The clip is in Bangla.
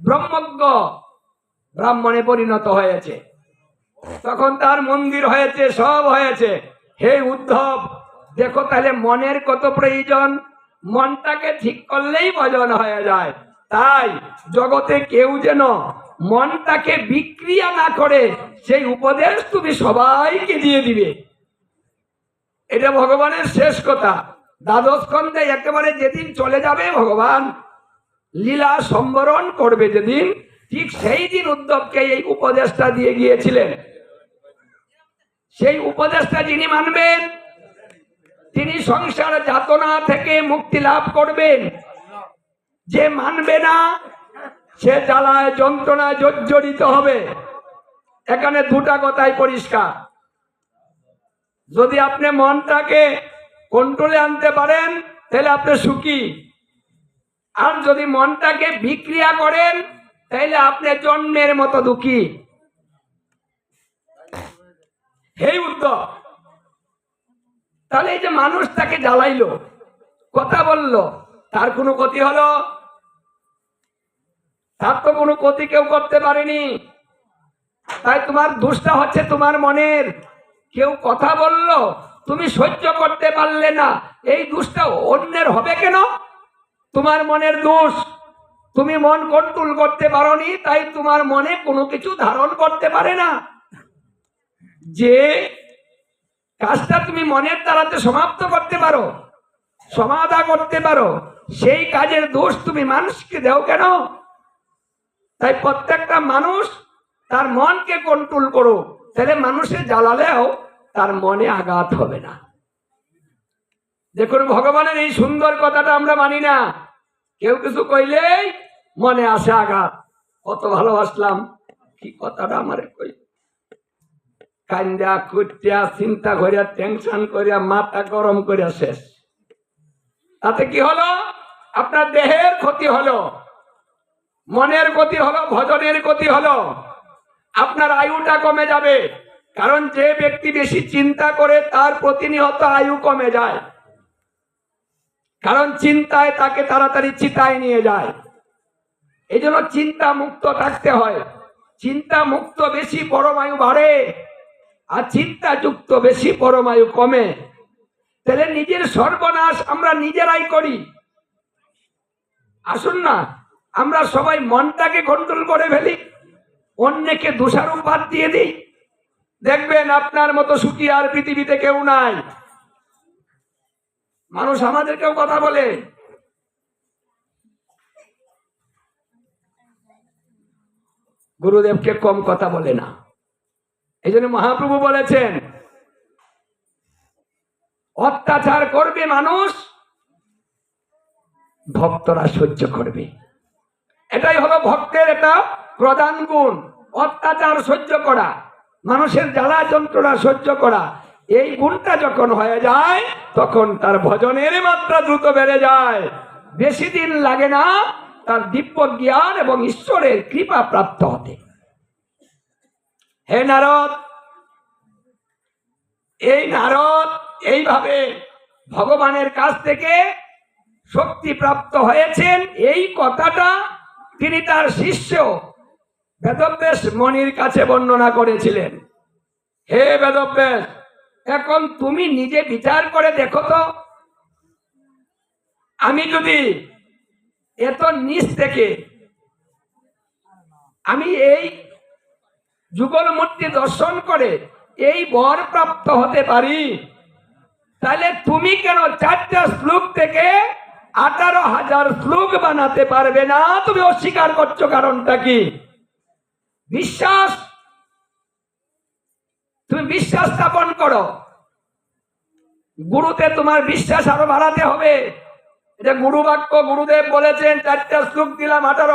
ব্রহ্মজ্ঞ ব্রাহ্মণে পরিণত হয়েছে। তখন তার মন্দির হয়েছে, সব হয়েছে। হে উদ্ধব, দেখো তাহলে মনের কত প্রয়োজন? মনটাকে ঠিক করলেই ভজন হয়ে যায়। তাই জগতে কেউ যেন মনটাকে বিক্রিয়া না করে, সেই উপদেশ তুমি সবাইকে দিয়ে দিবে। এটা ভগবানের শেষ কথা। দ্বাদশ খণ্ডে একেবারে যেদিন চলে যাবে ভগবান লীলা সম্বরণ করবে যেদিন, ঠিক সেই দিন উদ্ধবকে এই উপদেশটা দিয়ে গিয়েছিলেন। সেই উপদেশটা যিনি মানবেন, তিনি সংসার যাতনা থেকে মুক্তি লাভ করবেন। যে মানবে না, সে জ্বালায় যন্ত্রণায় জর্জরিত হবে। এখানে দুটা কথাই পরিষ্কার। যদি আপনি মনটাকে কন্ট্রোলে আনতে পারেন, তাহলে আপনি সুখী। আর যদি মনটাকে বিক্রিয়া করেন তাহলে আপনি জন্মের মতো দুঃখী। হেই উত্তর তাহলে এই যে মানুষ তাকে জ্বালাইলো, কথা বলল, তার কোনো ক্ষতি হলো? তার তো কোনো ক্ষতি কেউ করতে পারেনি। তাই তোমার দোষটা হচ্ছে তোমার মনের। কেউ কথা বলল, তুমি সহ্য করতে পারলে না। এই দোষটা অন্যের হবে কেন? তোমার মনের দোষ। তুমি মন কন্ট্রোল করতে পারোনি, তাই তোমার মনে কোনো কিছু ধারণ করতে পারে না। যে কাজটা তুমি মনের দ্বারাতে সমাপ্ত করতে পারো, সমাধা করতে পারো, সেই কাজের দোষ তুমি মানুষকে দেও কেন? তাই প্রত্যেকটা মানুষ তার মনকে কন্ট্রোল করো, তাহলে মানুষের জ্বালালেও তার মনে আঘাত হবে না। দেখুন, ভগবানের এই সুন্দর কথাটা আমরা মানি না। কেউ কিছু কইলেই মনে আসে আঘাত। কত ভালোবাসলাম, কি কথাটা আমার কই। কান্দা কুটিয়া চিন্তা করিয়া টেনশন করিয়া মাথা গরম করিয়া শেষ। তাতে কি হলো? আপনার দেহের ক্ষতি হলো, মনের ক্ষতি হলো, ভজনের ক্ষতি হলো। আপনার আয়ুটা কমে যাবে, কারণ যে ব্যক্তি বেশি চিন্তা করে, তার প্রতিনিয়ত আয়ু কমে যায়। কারণ চিন্তায় তাকে তাড়াতাড়ি চিতায় নিয়ে যায়। এই জন্য চিন্তা মুক্ত থাকতে হয়। চিন্তা মুক্ত বেশি, পরমায়ু বাড়ে। আর চিন্তা যুক্ত বেশি, পরমায়ু কমে। তাহলে নিজের সর্বনাশ আমরা নিজেরাই করি। আসুন না, আমরা সবাই মনটাকে কন্ট্রোল করে ফেলি। অন্যকে দোষারোপ বাদ দিয়ে দিই। দেখবেন আপনার মতো সুখী আর পৃথিবীতে কেউ নাই। মানুষ আমাদেরকেও কথা বলে। গুরুদেবকে কম কথা বলে না। এই জন্য মহাপ্রভু বলেছেন, অত্যাচার করবে মানুষ, ভক্তরা সহ্য করবে। এটাই হলো ভক্তের একটা প্রধান গুণ, অত্যাচার সহ্য করা। মানুষের জ্বালা যন্ত্রণা সহ্য করা। এই গুণটা যখন হয়ে যায়, তখন তার ভজনের মাত্রা দ্রুত বেড়ে যায়। বেশি দিন লাগে না, তার দিব্য জ্ঞান এবং ঈশ্বরের কৃপা প্রাপ্ত হতে। হে নারদ, এই নারদ এইভাবে ভগবানের কাছ থেকে শক্তি প্রাপ্ত হয়েছেন, এই কথাটা তিনি তার শিষ্য বেদব্যাস মনির কাছে বর্ণনা করেছিলেন। হে বেদব্যাস এখন তুমি নিজে বিচার করে দেখো তো। আমি যদি এত নিচ থেকে আমি এই যুগল মূর্তি দর্শন করে এই বর প্রাপ্ত হতে পারি, তাহলে তুমি কেন চারটা শ্লোক থেকে আঠারো হাজার শ্লোক বানাতে পারবে না? তুমি অস্বীকার করছ কারণটা কি? বিশ্বাস তুমি বিশ্বাস স্থাপন করো। গুরুতে তোমার বিশ্বাস আরও বাড়াতে হবে। এটা গুরু বাক্য গুরুদেব বলেছেন, চারটা শ্লোক দিলাম আঠারো।